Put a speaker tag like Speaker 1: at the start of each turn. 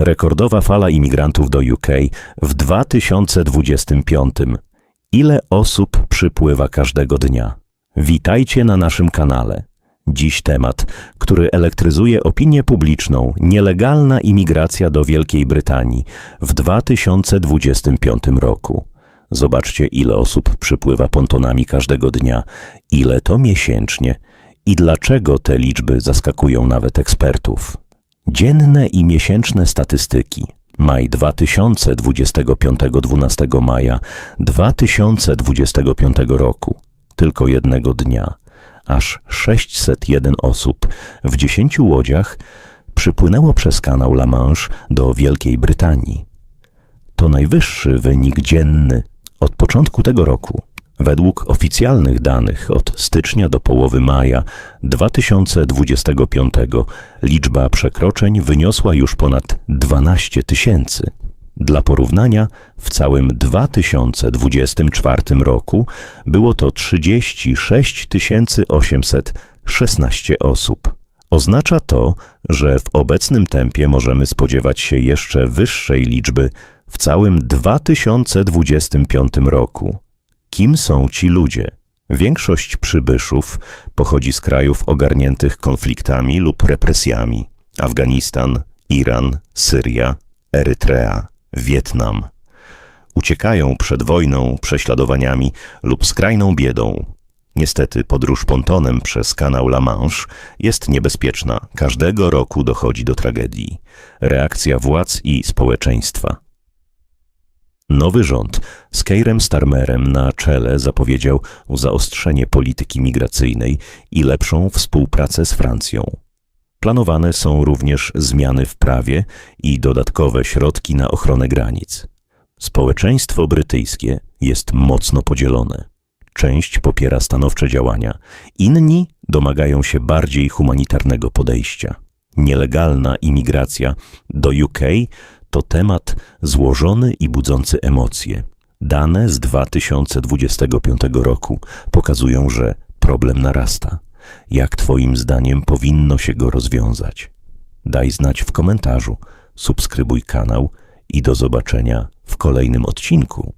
Speaker 1: Rekordowa fala imigrantów do UK w 2025. Ile osób przypływa każdego dnia? Witajcie na naszym kanale. Dziś temat, który elektryzuje opinię publiczną nielegalna imigracja do Wielkiej Brytanii w 2025 roku. Zobaczcie, ile osób przypływa pontonami każdego dnia, ile to miesięcznie i dlaczego te liczby zaskakują nawet ekspertów. Dzienne i miesięczne statystyki. Maj 2025 12 maja 2025 roku. Tylko jednego dnia. Aż 601 osób w 10 łodziach przypłynęło przez kanał La Manche do Wielkiej Brytanii. To najwyższy wynik dzienny od początku tego roku. Według oficjalnych danych od stycznia do połowy maja 2025 liczba przekroczeń wyniosła już ponad 12 tysięcy. Dla porównania, w całym 2024 roku było to 36 816 osób. Oznacza to, że w obecnym tempie możemy spodziewać się jeszcze wyższej liczby w całym 2025 roku. Kim są ci ludzie? Większość przybyszów pochodzi z krajów ogarniętych konfliktami lub represjami: Afganistan, Iran, Syria, Erytrea, Wietnam. Uciekają przed wojną, prześladowaniami lub skrajną biedą. Niestety podróż pontonem przez kanał La Manche jest niebezpieczna. Każdego roku dochodzi do tragedii. Reakcja władz i społeczeństwa. Nowy rząd z Keirem Starmerem na czele zapowiedział zaostrzenie polityki migracyjnej i lepszą współpracę z Francją. Planowane są również zmiany w prawie i dodatkowe środki na ochronę granic. Społeczeństwo brytyjskie jest mocno podzielone. Część popiera stanowcze działania, inni domagają się bardziej humanitarnego podejścia. Nielegalna imigracja do UK to temat złożony i budzący emocje. Dane z 2025 roku pokazują, że problem narasta. Jak Twoim zdaniem powinno się go rozwiązać? Daj znać w komentarzu, subskrybuj kanał i do zobaczenia w kolejnym odcinku.